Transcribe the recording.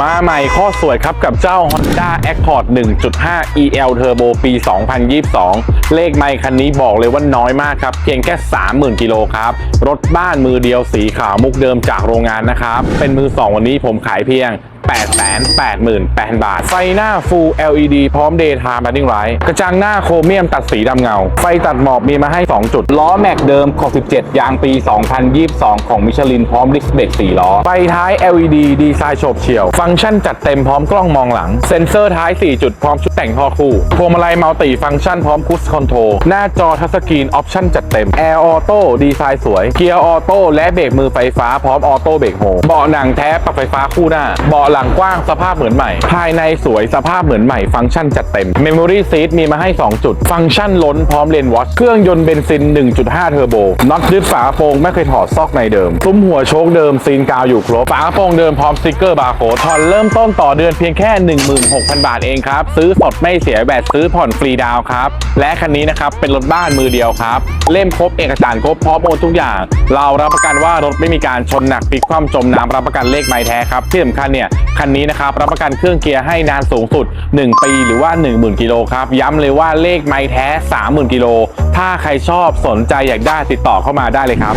มาใหม่ข้อสวยครับกับเจ้า Honda Accord 1.5 EL Turbo ปี 2022 เลขไมค์คันนี้บอกเลยว่าน้อยมากครับ เพียงแค่ 30,000 กิโลครับ รถบ้านมือเดียวสีขาวมุกเดิมจากโรงงานนะครับ เป็นมือ 2 วันนี้ผมขายเพียง 888,000 บาท ไฟหน้า Full LED พร้อม Daytime Running Light กระจังหน้าโครเมียมตัดสีดำเงา ไฟตัดหมอกมีมาให้ 2 จุด ล้อแม็กเดิมขอบ17 ยางปี 2022 ของมิชลินพร้อมดิสเบรก4ล้อ ไฟท้าย LED ดีไซน์โฉบเฉี่ยว ฟังก์ชันจัดเต็มพร้อมกล้องมองหลัง เซ็นเซอร์ท้าย 4 จุดพร้อมชุดแต่งท่อคู่ พวงมาลัยมัลติฟังก์ชันพร้อมคุชคอนโทรลหน้าจอทัชสกรีนออปชั่นจัดเต็มแอร์ออโต้ดีไซน์สวยเกียร์ออโต้และเบรกมือไฟฟ้าพร้อมออโต้เบรกโฮเบาะหนังแท้ปรับไฟฟ้าคู่หน้าเบาะหลังังกว้างสภาพเหมือนใหม่ ภายในสวยสภาพเหมือนใหม่ ฟังก์ชันจัดเต็ม Memory Seat มีมาให้ 2 จุด ฟังก์ชันล้นพร้อมเลนวอชเครื่องยนต์เบนซิน 1.5 เทอร์โบน็อตยึดฝาโปรงไม่เคยถอดซอกในเดิมซุ้มหัวโชคเดิมซีนกาวอยู่ครบฝาโปรงเดิมพร้อมสติกเกอร์บาร์โค้ดผ่อนเริ่มต้นต่อเดือนเพียงแค่ 16,000 บาทเองครับซื้อสดไม่เสียแบตซื้อผ่อนฟรีดาวครับและคันนี้นะครับเป็นรถบ้านมือเดียวครับเล่มครบเอกสารครบพร้อมโอนทุกอย่าง เรารับประกันว่ารถไม่มีการชนหนักพลิกคว่ำจมน้ำรับประกันเลขไม้แท้ครับที่สำคัญเนี่ยคันนี้นะครับรับประกันเครื่องเกียร์ให้นานสูงสุด 1 ปีหรือว่า 10,000 กิโลครับ ย้ำเลยว่าเลขไม้แท้ 30,000 กิโล ถ้าใครชอบสนใจอยากได้ติดต่อเข้ามาได้เลยครับ